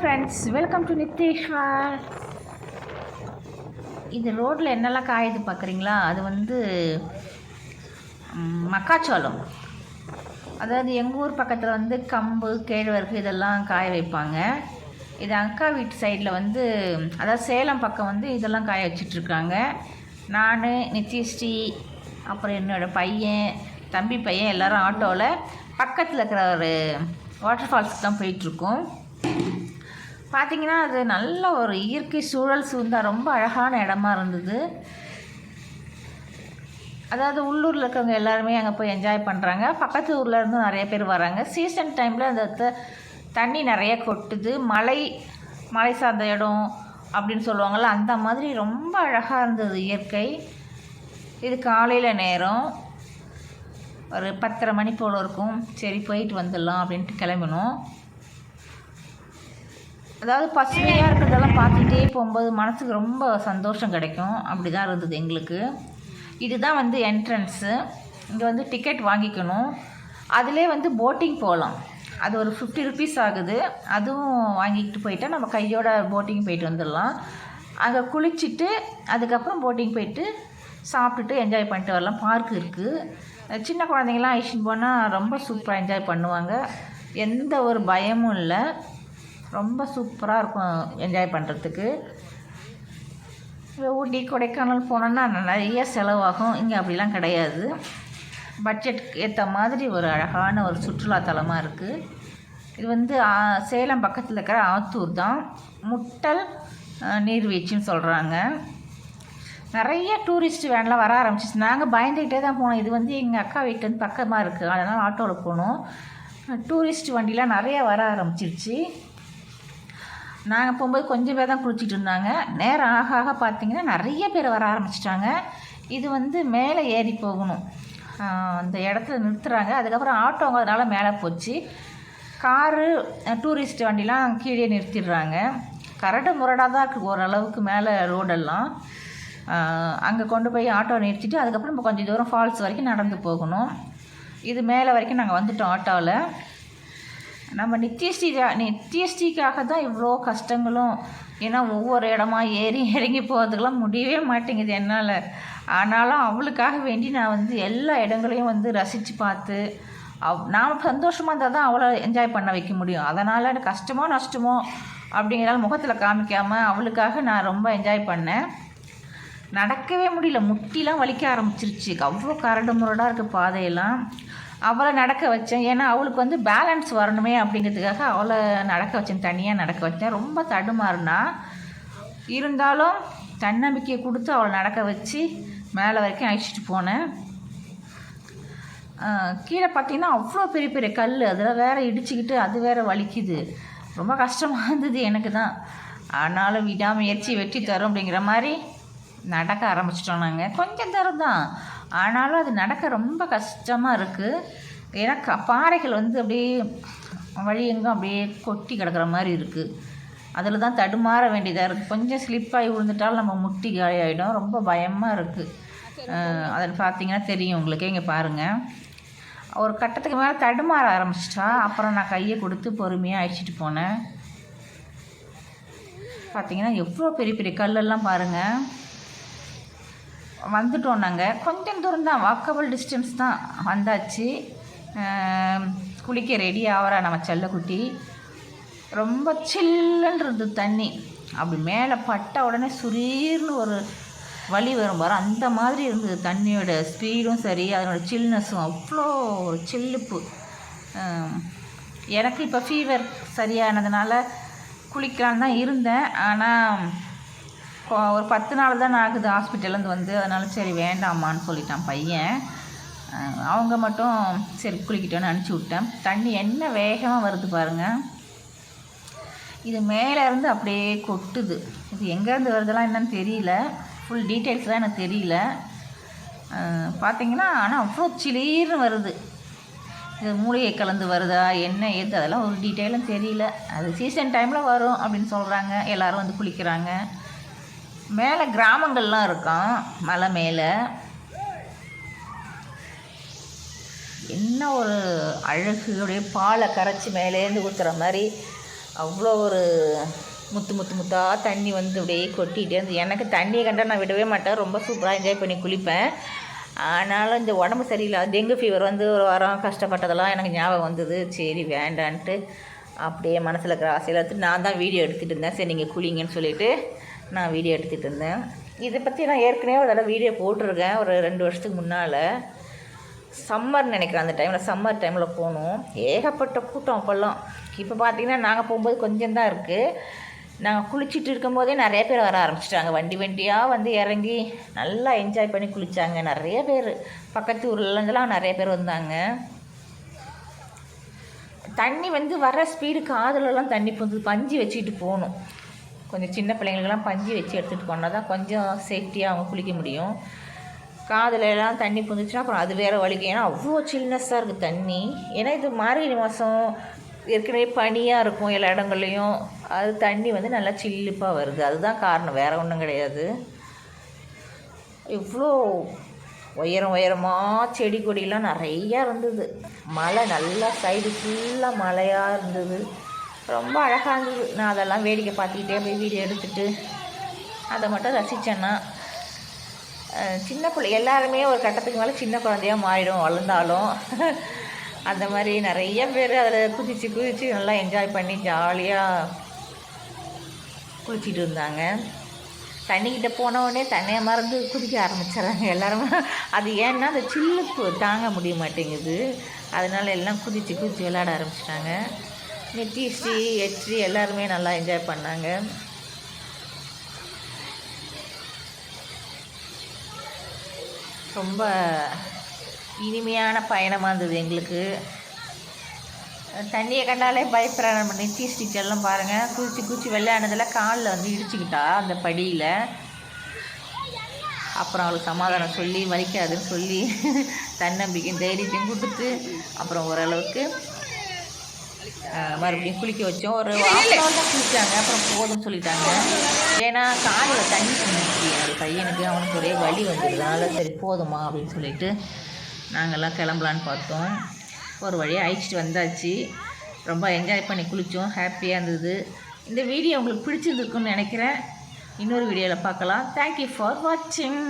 Friends welcome to Nitheshwar இது ரோட்டில் என்னெல்லாம் காயுது பார்க்குறீங்களா? அது வந்து மக்காச்சோளம். அதாவது எங்கள் ஊர் பக்கத்தில் வந்து கம்பு கேழ்வரகு இதெல்லாம் காய வைப்பாங்க. இது அக்கா வீட்டு சைடில் வந்து அதாவது சேலம் பக்கம் வந்து இதெல்லாம் காய வச்சிட்ருக்காங்க. நான் நித்யஸ்ரீ அப்புறம் என்னோடய பையன் தம்பி பையன் எல்லோரும் ஆட்டோவில் பக்கத்தில் இருக்கிற ஒரு வாட்டர் ஃபால்ஸ்க்கு தான் போயிட்டுருக்கோம் பார்த்தீங்கன்னா அது நல்ல ஒரு இயற்கை சூழல் சூழ்ந்தா ரொம்ப அழகான இடமா இருந்தது. அதாவது உள்ளூரில் இருக்கிறவங்க எல்லாருமே அங்கே போய் என்ஜாய் பண்ணுறாங்க பக்கத்து ஊரில் இருந்தும் நிறைய பேர் வராங்க. சீசன் டைமில் அந்த த- தண்ணி நிறைய கொட்டுது. மலை மலை சார்ந்த இடம் அப்படின்னு சொல்லுவாங்கள்ல அந்த மாதிரி ரொம்ப அழகாக இருந்தது இயற்கை. இது காலையில் நேரம். ஒரு பத்தரை மணி போல் இருக்கும். சரி போயிட்டு வந்துடலாம் அப்படின்ட்டு கிளம்பினோம். அதாவது பசுமையாக இருக்கிறதெல்லாம் பார்த்துட்டே போகும்போது மனசுக்கு ரொம்ப சந்தோஷம் கிடைக்கும். அப்படி தான் இருந்தது எங்களுக்கு. இதுதான் வந்து என்ட்ரன்ஸு இங்கே வந்து டிக்கெட் வாங்கிக்கணும். அதிலே வந்து போட்டிங் போகலாம். அது ஒரு ஃபிஃப்டி ருபீஸ் ஆகுது. அதுவும் வாங்கிக்கிட்டு போயிட்டால் நம்ம கையோட போட்டிங் போயிட்டு வந்துடலாம். அங்கே குளிச்சுட்டு அதுக்கப்புறம் போட்டிங் போயிட்டு சாப்பிட்டுட்டு என்ஜாய் பண்ணிட்டு வரலாம். பார்க் இருக்குது சின்ன குழந்தைங்களாம் ஐஷின் போனால் ரொம்ப சூப்பராக என்ஜாய் பண்ணுவாங்க. எந்த ஒரு பயமும் இல்லை. ரொம்ப சூப்பராக இருக்கும் என்ஜாய் பண்ணுறதுக்கு ஊட்டி கொடைக்கானல் போனோன்னா நிறைய செலவாகும். இங்கே அப்படிலாம் கிடையாது. பட்ஜெட்டுக்கு ஏற்ற மாதிரி ஒரு அழகான ஒரு சுற்றுலாத்தலமாக இருக்குது இது வந்து சேலம் பக்கத்தில் இருக்கிற ஆத்தூர் தான். முட்டல் நீர்வீழ்ச்சின்னு சொல்கிறாங்க நிறைய டூரிஸ்ட் வேன்லாம் வர ஆரம்பிச்சிச்சு. நாங்கள் பயந்துக்கிட்டே தான் போனோம். இது வந்து எங்கள் அக்கா வீட்டு பக்கமாக இருக்குது அதனால் ஆட்டோவில் போனோம். டூரிஸ்ட் வண்டிலாம் நிறையா வர ஆரம்பிச்சிருச்சு. நாங்கள் போகும்போது கொஞ்சம் பேர் தான் குளிச்சிட்டு இருந்தாங்க. நேரம் ஆக ஆக பார்த்தீங்கன்னா நிறைய பேர் வர ஆரம்பிச்சிட்டாங்க. இது வந்து மேலே ஏறி போகணும். அந்த இடத்துல நிறுத்துகிறாங்க அதுக்கப்புறம் ஆட்டோங்க மேலே போச்சு. காரு டூரிஸ்ட் வண்டிலாம் கீழே நிறுத்திடுறாங்க. கரடு முரடாக தான் இருக்குது ஓரளவுக்கு மேலே ரோடெல்லாம். அங்கே கொண்டு போய் ஆட்டோ நிறுத்திட்டு அதுக்கப்புறம் கொஞ்சம் தூரம் ஃபால்ஸ் வரைக்கும் நடந்து போகணும். இது மேலே வரைக்கும் நாங்கள் வந்துட்டோம் ஆட்டோவில். நம்ம நித்யஸ்ரீ நித்யஸ்ரீக்காக தான் இவ்வளோ கஷ்டங்களும் ஏன்னா ஒவ்வொரு இடமா ஏறி இறங்கி போகிறதுக்கெல்லாம் முடியவே மாட்டேங்குது என்னால். ஆனாலும் அவளுக்காக வேண்டி நான் வந்து எல்லா இடங்களையும் வந்து ரசித்து பார்த்து அவ் நான் சந்தோஷமாக இருந்தால் தான் அவளை என்ஜாய் பண்ண வைக்க முடியும். அதனால் எனக்கு கஷ்டமோ நஷ்டமோ அப்படிங்கிறதால முகத்தில் காமிக்காமல் அவளுக்காக நான் ரொம்ப என்ஜாய் பண்ணேன். நடக்கவே முடியல. முட்டிலாம் வலிக்க ஆரம்பிச்சிருச்சு. அவ்வளோ கரடு முரடாக இருக்குது பாதையெல்லாம். அவளை நடக்க வச்சேன். ஏன்னா அவளுக்கு வந்து பேலன்ஸ் வரணுமே அப்படிங்கிறதுக்காக அவளை நடக்க வச்சேன். தனியாக நடக்க வச்சேன். ரொம்ப தடுமாறுனா இருந்தாலும் தன்னம்பிக்கையை கொடுத்து அவளை நடக்க வச்சு மேலே வரைக்கும் அழைச்சிட்டு போனேன். கீழே பார்த்தீங்கன்னா அவ்வளோ பெரிய பெரிய கல் அதில் வேற இடிச்சுக்கிட்டு அது வேற வலிக்குது. ரொம்ப கஷ்டமாக இருந்தது எனக்கு தான். ஆனாலும் விடாமுயற்சி வெற்றி தரும் அப்படிங்கிற மாதிரி நடக்க ஆரம்பிச்சிட்டோம் நாங்கள் கொஞ்சம் தூரம் தான். ஆனாலும் அது நடக்க ரொம்ப கஷ்டமாக இருக்குது ஏன்னா க பாறைகள் வந்து அப்படியே வழி எங்கும் அப்படியே கொட்டி கிடக்கிற மாதிரி இருக்குது அதில் தான் தடுமாற வேண்டியதாக இருக்குது கொஞ்சம் ஸ்லிப்பாகி விழுந்துட்டாலும் நம்ம முட்டி காலி ஆகிடும் ரொம்ப பயமாக இருக்குது அதில் பார்த்தீங்கன்னா தெரியும் உங்களுக்கு. இங்கே பாருங்கள் ஒரு கட்டத்துக்கு மேலே தடுமாற ஆரம்பிச்சிட்டா அப்புறம் நான் கையை கொடுத்து பொறுமையாக அழைச்சிட்டு போனேன். பார்த்தீங்கன்னா எவ்வளோ பெரிய பெரிய கல்லெல்லாம் பாருங்கள் வந்துட்டோம் நாங்கள் கொஞ்சம் தூரம் தான் வாக்கபிள் டிஸ்டன்ஸ் தான் வந்தாச்சு. குளிக்க ரெடி ஆகிறா நம்ம செல்லக்குட்டி. ரொம்ப சில்லுன்னு இருந்தது தண்ணி. அப்படி மேலே பட்ட உடனே சுரீர்னு ஒரு வலி வரும் பாரு. அந்த மாதிரி இருந்தது தண்ணியோட ஸ்பீடும் சரி அதனோட சில்னஸும் அவ்வளோ ஒரு சில்லுப்பு எனக்கு இப்போ ஃபீவர் சரியானதுனால குளிக்கலான்னு தான் இருந்தேன். ஆனால் ஒரு பத்து நாள் தான் ஆகுது ஹாஸ்பிட்டல்லேருந்து வந்து அதனால் சரி வேண்டாமான்னு சொல்லிட்டான் பையன். அவங்க மட்டும் சரி குளிக்கிட்டோன்னு அனுப்பிச்சி விட்டேன். தண்ணி என்ன வேகமாக வருது பாருங்கள் இது மேலேருந்து அப்படியே கொட்டுது. இது எங்கேருந்து வருதெல்லாம் என்னன்னு தெரியல. ஃபுல் டீட்டெயில்ஸ்லாம் எனக்கு தெரியல. பார்த்தீங்கன்னா ஆனால் அவ்வளோ சிலீர்னு வருது. இது மூலிகை கலந்து வருதா என்ன ஏது அதெல்லாம் ஒரு டீட்டெயிலும் தெரியல. அது சீசன் டைமில் வரும் அப்படின்னு சொல்கிறாங்க எல்லோரும் வந்து குளிக்கிறாங்க. மேலே கிராமங்கள்லாம் இருக்கான் மலை மேலே. என்ன ஒரு அழகு அப்படியே பாலை கரைச்சி மேலேருந்து ஊற்றுற மாதிரி. அவ்வளோ ஒரு முத்து முத்து முத்தாக தண்ணி வந்து அப்படியே கொட்டிகிட்டே இருந்து எனக்கு தண்ணியை கண்டா நான் விடவே மாட்டேன். ரொம்ப சூப்பராக என்ஜாய் பண்ணி குளிப்பேன். ஆனாலும் இந்த உடம்பு சரியில்லை டெங்கு ஃபீவர் வந்து ஒரு வாரம் கஷ்டப்பட்டதெல்லாம் எனக்கு ஞாபகம் வந்தது. சரி வேண்டான்ட்டு அப்படியே மனசில் இருக்கிற ஆசையில் எடுத்து நான் தான் வீடியோ எடுத்துகிட்டு இருந்தேன். சரி நீங்கள் குளிங்கன்னு சொல்லிவிட்டு நான் வீடியோ எடுத்துகிட்டு இருந்தேன். இதை பற்றி நான் ஏற்கனவே ஒரு தடவை வீடியோ போட்டிருக்கேன். ஒரு ரெண்டு வருஷத்துக்கு முன்னால். சம்மர் நினைக்கிறேன் அந்த டைமில் சம்மர் டைமில் போனோம். ஏகப்பட்ட கூட்டம் அப்போல்லாம். இப்போ பார்த்தீங்கன்னா நாங்கள் போகும்போது கொஞ்சம் தான் இருக்குது நாங்கள் குளிச்சுட்டு இருக்கும்போதே நிறைய பேர் வர ஆரம்பிச்சிட்டாங்க. வண்டி வண்டியாக வந்து இறங்கி நல்லா என்ஜாய் பண்ணி குளித்தாங்க நிறைய பேர். பக்கத்து ஊர்லேருந்துலாம் நிறைய பேர் வந்தாங்க. தண்ணி வந்து வர ஸ்பீடு காதுலலாம் தண்ணி புந்து பஞ்சு வச்சுட்டு போகணும் கொஞ்சம் சின்ன பிள்ளைங்களுக்கெல்லாம் பஞ்சு வச்சு எடுத்துகிட்டு போனால் தான் கொஞ்சம் சேஃப்டியாக அவங்க குளிக்க முடியும். காதில் எல்லாம் தண்ணி புந்துச்சுன்னா அப்புறம் அது வேறு வலிக்கும். ஏன்னா அவ்வளோ சில்னஸ்ஸாக இருக்குது தண்ணி. ஏன்னா இது மார்கழி மாதம் ஏற்கனவே பனியாக இருக்கும் எல்லா இடங்கள்லையும். அது தண்ணி வந்து நல்லா சில்லுப்பாக வருது. அதுதான் காரணம். வேறு ஒன்றும் கிடையாது. இவ்வளோ உயரம் உயரமாக செடி கொடியெலாம் நிறையா இருந்தது. மலை நல்லா சைடு ஃபுல்லாக மலையாக இருந்தது. ரொம்ப அழகாக இருந்தது. நான் அதெல்லாம் வேடிக்கை பார்த்துக்கிட்டே போய் வீடியோ எடுத்துட்டு அதை மட்டும் ரசித்தேன்னா சின்ன பிள்ளை எல்லாருமே ஒரு கட்டத்துக்கு மேலே சின்ன குழந்தையா மாறிடும் வளர்ந்தாலும். அந்த மாதிரி நிறைய பேர் அதில் குதித்து குதித்து நல்லா என்ஜாய் பண்ணி ஜாலியாக குளிச்சிட்டு இருந்தாங்க. தண்ணிக்கிட்ட போனவுடனே தண்ணியை மறந்து குதிக்க ஆரம்பிச்சிடுறாங்க எல்லாரும். அது ஏன்னா அந்த சில்லுக்கு தாங்க முடிய மாட்டேங்குது. அதனால எல்லாம் குதித்து குதித்து விளையாட ஆரம்பிச்சிட்டாங்க. நித்தி ஸ்ரீ எச்ரி எல்லாருமே நல்லா என்ஜாய் பண்ணாங்க. ரொம்ப இனிமையான பயணமாக இருந்தது எங்களுக்கு. தண்ணியை கண்டாலே பயப்படுற நம்ம நெத்தி ஸ்டிச் எல்லாம் பாருங்கள் குதிச்சு குதிச்சு விளையாடுனதில் காலில் வந்து இடிச்சுக்கிட்டா அந்த படியில். அப்புறம் அவளுக்கு சமாதானம் சொல்லி வலிக்காதுன்னு சொல்லி தன்னம்பிக்கையும் தைரியத்தையும் கொடுத்து அப்புறம் ஓரளவுக்கு மறுபடியும் குளிக்க வச்சோம். ஒரு hour தான் குளிச்சாங்க. அப்புறம் போதும்னு சொல்லிட்டாங்க. ஏன்னா காலில் தண்ணி சொன்னிச்சு என்னோட பையனுக்கு அவனுக்கு ஒரே வலி வந்ததுனால சரி போதுமா அப்படின்னு சொல்லிட்டு நாங்கள்லாம் கிளம்பலான்னு பார்த்தோம். ஒரு வழியாக அழைச்சிட்டு வந்தாச்சு. ரொம்ப என்ஜாய் பண்ணி குளித்தோம் ஹாப்பியாக இருந்தது. இந்த வீடியோ உங்களுக்கு பிடிச்சிருந்துருக்குன்னு நினைக்கிறேன். இன்னொரு வீடியோவில் பார்க்கலாம். தேங்க்யூ ஃபார் வாட்சிங்